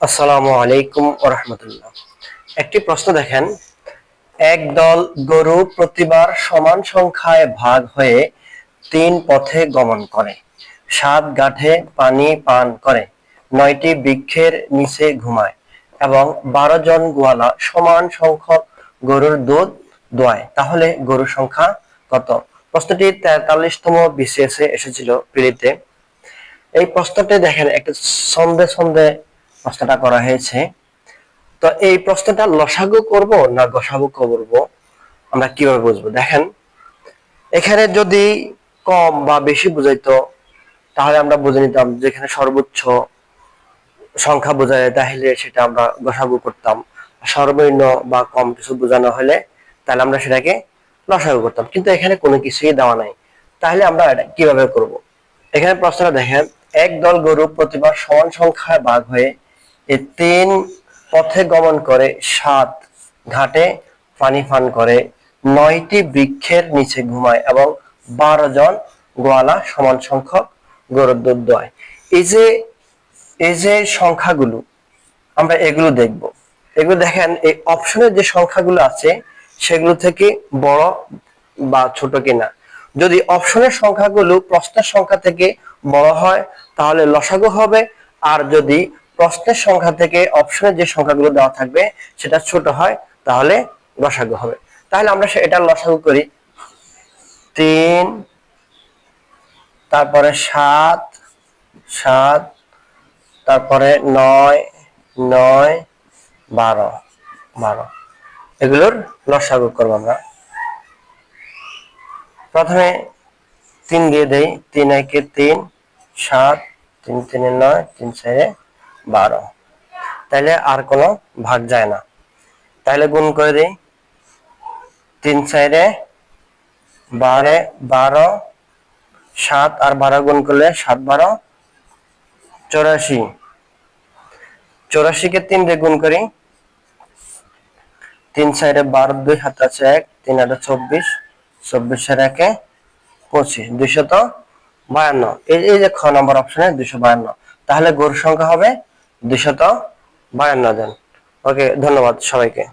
আসসালামু আলাইকুম রহমতুল্লাহ একটি প্রশ্ন দেখেন, এক দল গরু প্রতিবার সমান সংখ্যায় ভাগ হয়ে তিন পথে গমন করে, সাত গাঠে পানি পান করে, নয়টি বৃক্ষের নিচে ঘুমায় এবং বারো জন গোয়ালা সমান সংখ্যক গরুর দুধ দোয়ায়। তাহলে গরুর সংখ্যা কত? প্রশ্নটি তেতাল্লিশতম বিসিএস এসেছিল পিড়িতে। এই প্রশ্নটি দেখেন, একটা সন্ধে সন্ধে প্রশ্নটা করা হয়েছে। তো এই প্রশ্নটা লসাগু করব না গসাগু করব, আমরা কীভাবে বুঝব? দেখেন, এখানে যদি কম বা বেশি বুঝাইতো, তাহলে আমরা বুঝে নিতাম যেখানে সর্বোচ্চ সংখ্যা বোঝা যায় তাহলে সেটা আমরা গসাগু করতাম। সর্বনিম্ন বা কম কিছু বোঝানো হলে তাহলে আমরা সেটাকে লসাগু করতাম। কিন্তু এখানে কোনো কিছুই দেওয়া নাই। তাহলে আমরা এটা কীভাবে করব? এখানে প্রশ্নটা দেখেন, এক দল গরু প্রতিবার সমান সংখ্যায় ভাগ হয়ে তিন পথে গমন করে, সাত ঘাটে পানি পান করে, নয়টি বৃক্ষের নিচে ঘুমায় এবং বারো জন গোয়ালা সমান সংখ্যক গরুর দুধ দোয়। এই যে এই যে সংখ্যাগুলো, আমরা এগুলো দেখব। এগুলো দেখেন, এই অপশনের যে সংখ্যাগুলো আছে, সেগুলো থেকে বড় বা ছোট কিনা। যদি অপশনের সংখ্যাগুলো প্রশ্নের সংখ্যা থেকে বড় হয়, তাহলে লসাগু হবে। আর যদি প্রশ্নের সংখ্যা থেকে অপশনের যে সংখ্যাগুলো দেওয়া থাকবে, সেটা ছোট হয়, তাহলে লসাগু হবে। তাহলে আমরা এটা লসাগু করি। তিন, তারপরে সাত সাত, তারপরে নয় নয়, বারো বারো। এগুলোর লসাগু করব আমরা। প্রথমে তিন দিয়ে দেই। তিন একে তিন, সাত, তিন তিনে নয়, তিন চারে বারো। তাহলে আর কোনো ভাগ যায় না। তাহলে গুণ করে দিই। তিন চারে বারে, বারো, সাত, আর বারো গুণ করলে সাত, বারো, চৌরাশি। চৌরাশিকে তিন দিয়ে গুণ করি। তিন সাইডে বারো, দুই হাত আছে এক, তিন আটে চব্বিশ, চব্বিশের একে পঁচিশ, দুইশত বায়ান্ন। এই এই যে খ নম্বর অপশনে দুইশো বায়ান্ন। তাহলে গরুর সংখ্যা হবে দুইশত বায়ান্ন জন। ওকে ধন্যবাদ সবাইকে।